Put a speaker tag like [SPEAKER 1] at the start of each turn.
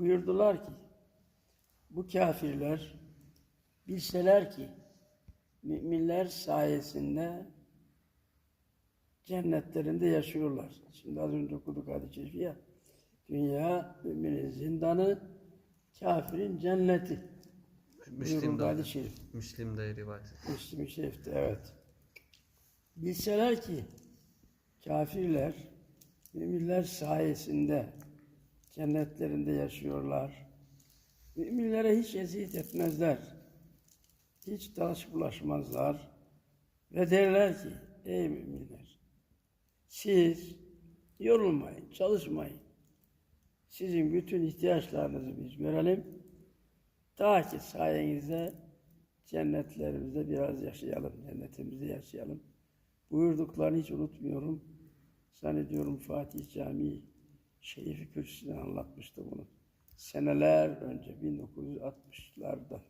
[SPEAKER 1] buyurdular ki bu kafirler bilseler ki müminler sayesinde cennetlerinde yaşıyorlar. Şimdi az önce okuduk hadis-i şerifi ya. Dünya müminin zindanı, kafirin cenneti.
[SPEAKER 2] Müslim'de
[SPEAKER 1] hadis-i şerif.
[SPEAKER 2] Müslim'de rivayet.
[SPEAKER 1] Müslim-i Şerif'te evet. Bilseler ki kafirler müminler sayesinde cennetlerinde yaşıyorlar. Müminlere hiç eziyet etmezler. Hiç dalaş bulaşmazlar. Ve derler ki ey müminler siz yorulmayın, çalışmayın. Sizin bütün ihtiyaçlarınızı biz görelim. Ta ki sayenizde cennetlerimizde biraz yaşayalım, cennetimizde yaşayalım. Buyurduklarını hiç unutmuyorum. Zannediyorum Fatih Camii Şerifi Kürsüsü'nden anlatmıştı bunu. Seneler önce 1960'larda.